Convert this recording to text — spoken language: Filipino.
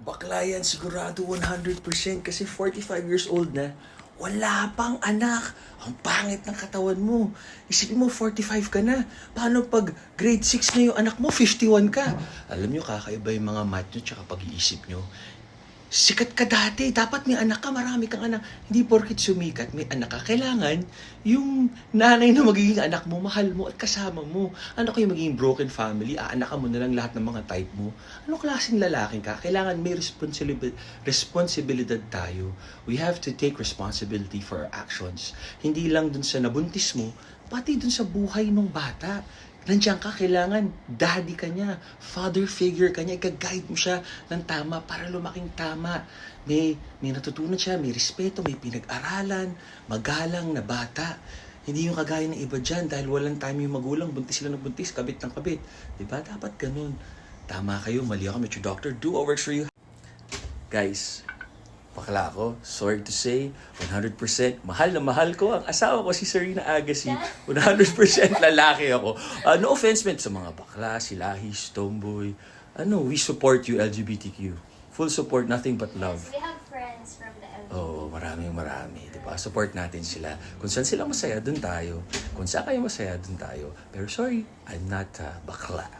Bakla yan, sigurado 100% kasi 45 years old na. Wala pang anak. Ang pangit ng katawan mo. Isipin mo, 45 ka na. Paano pag grade 6 na yung anak mo, 51 ka? Alam nyo, kakaiba yung mga math nyo tsaka pag-iisip nyo. Sikat ka dati. Dapat may anak ka, marami kang anak. Hindi porkit sumikat, may anak ka. Kailangan yung nanay na magiging anak mo, mahal mo at kasama mo. Ano kayo magiging broken family? Aanakan mo na lang lahat ng mga type mo. Ano klaseng lalaking ka? Kailangan may responsibilidad, responsibilidad tayo. We have to take responsibility for our actions. Hindi lang dun sa nabuntis mo, pati dun sa buhay ng bata. Nandiyan ka, kailangan daddy ka niya, father figure ka niya, ika-guide mo siya ng tama para lumaking tama. May, may natutunan siya, may respeto, may pinag-aralan, magalang na bata. Hindi yung kagaya ng iba dyan dahil walang time yung magulang, buntis sila ng buntis, kabit ng kabit. Diba? Dapat ganun. Tama kayo, mali ako, Mr. Doctor. Do what works for you. Guys, bakla ako. Sorry to say, 100% mahal na mahal ko ang asawa ko si Serena Agassi. 100% lalaki ako. Uh, no offense man sa mga bakla, si Lahis, Tomboy. Ano, we support you LGBTQ. Full support, nothing but love. We have friends from the LGBT. Oo, maraming marami, 'di ba? Support natin sila. Kung saan sila masaya, dun tayo. Kung saan kayo masaya, dun tayo. Pero sorry, I'm not uh, bakla.